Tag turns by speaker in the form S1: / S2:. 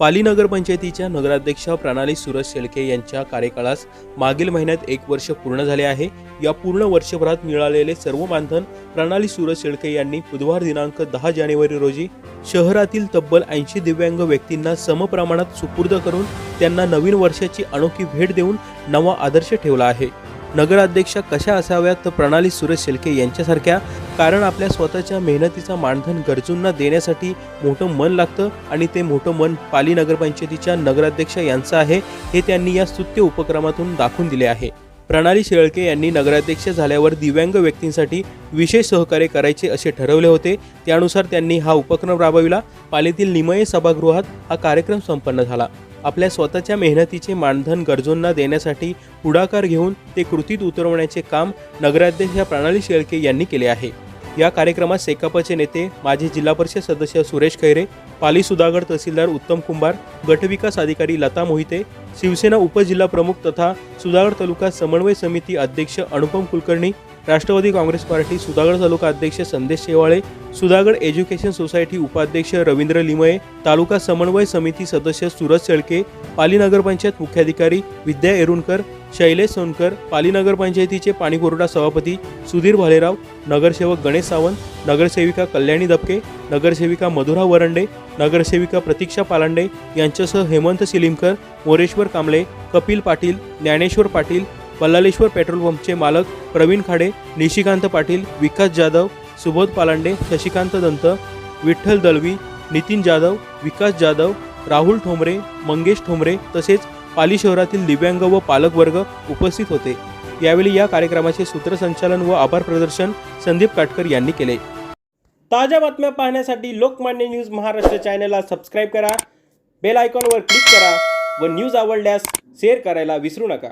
S1: पाली नगरपंचायतीच्या नगराध्यक्षा प्रणाली सुरज शेळके यांच्या कार्यकाळास मागील महिन्यात एक वर्ष पूर्ण झाले आहे. या पूर्ण वर्षभरात मिळालेले सर्व मानधन प्रणाली सुरज शेळके यांनी बुधवार दिनांक दहा जानेवारी रोजी शहरातील तब्बल ऐंशी दिव्यांग व्यक्तींना समप्रमाणात सुपूर्द करून त्यांना नवीन वर्षाची अनोखी भेट देऊन नवा आदर्श ठेवला आहे. नगराध्यक्षा कशा असाव्यात? तर प्रणाली सुरज शेळके यांच्यासारख्या कारण आपल्या स्वतःच्या मेहनतीचा मानधन गरजूंना देण्यासाठी मोठं मन लागतं आणि ते मोठं मन पाली नगरपंचायतीच्या नगराध्यक्ष यांचं आहे हे त्यांनी या स्तुत्य उपक्रमातून दाखवून दिले आहे. प्रणाली शेळके यांनी नगराध्यक्ष झाल्यावर दिव्यांग व्यक्तींसाठी विशेष सहकार्य करायचे असे ठरवले होते. त्यानुसार त्यांनी हा उपक्रम राबविला. पालीतील निमये सभागृहात हा कार्यक्रम संपन्न झाला. आपल्या स्वतःच्या मेहनतीचे मानधन गरजूंना देण्यासाठी पुढाकार घेऊन ते कृतीत उतरवण्याचे काम नगराध्यक्ष प्रणाली शेळके यांनी केले आहे. या कार्यक्रमात सेकापचे नेते माजी जिल्हा परिषद सदस्य सुरेश खैरे पाली सुधागड तहसीलदार उत्तम कुंभार गटविकास अधिकारी लता मोहिते शिवसेना उपजिल्हा प्रमुख तथा सुधागड तालुका समन्वय समिती अध्यक्ष अनुपम कुलकर्णी राष्ट्रवादी काँग्रेस पार्टी सुधागड तालुका अध्यक्ष संदेश शेवाळे सुधागड एज्युकेशन सोसायटी उपाध्यक्ष रवींद्र लिमये तालुका समन्वय समिती सदस्य सुरज शेळके पाली नगरपंचायत मुख्याधिकारी विद्या एरुणकर शैलेश सोनकर पाली नगरपंचायतीचे पाणीपुरवठा सभापती सुधीर भालेराव नगरसेवक गणेश सावंत नगरसेविका कल्याणी दबके नगरसेविका मधुरा वरंडे नगरसेविका प्रतीक्षा पालांडे यांच्यासह हेमंत सिलिमकर मोरेश्वर कांबळे कपिल पाटील ज्ञानेश्वर पाटील बल्लालेश्वर पेट्रोल पंपचे मालक प्रवीण खाडे निशिकांत पाटील विकास जाधव सुबोध पालांडे शशिकांत दंत विठ्ठल दलवी नितीन जाधव विकास जाधव राहुल ठोंबरे मंगेश ठोंबरे तसेच पाली शहरातील दिव्यांग व पालकवर्ग उपस्थित होते. यावेळी या कार्यक्रमाचे सूत्रसंचालन व आभार प्रदर्शन संदीप काटकर यांनी केले. ताज्या बातम्या पाहण्यासाठी लोकमान्य न्यूज महाराष्ट्र चॅनलला सबस्क्राईब करा बेल आयकॉनवर क्लिक करा व न्यूज आवडल्यास शेअर करायला विसरू नका.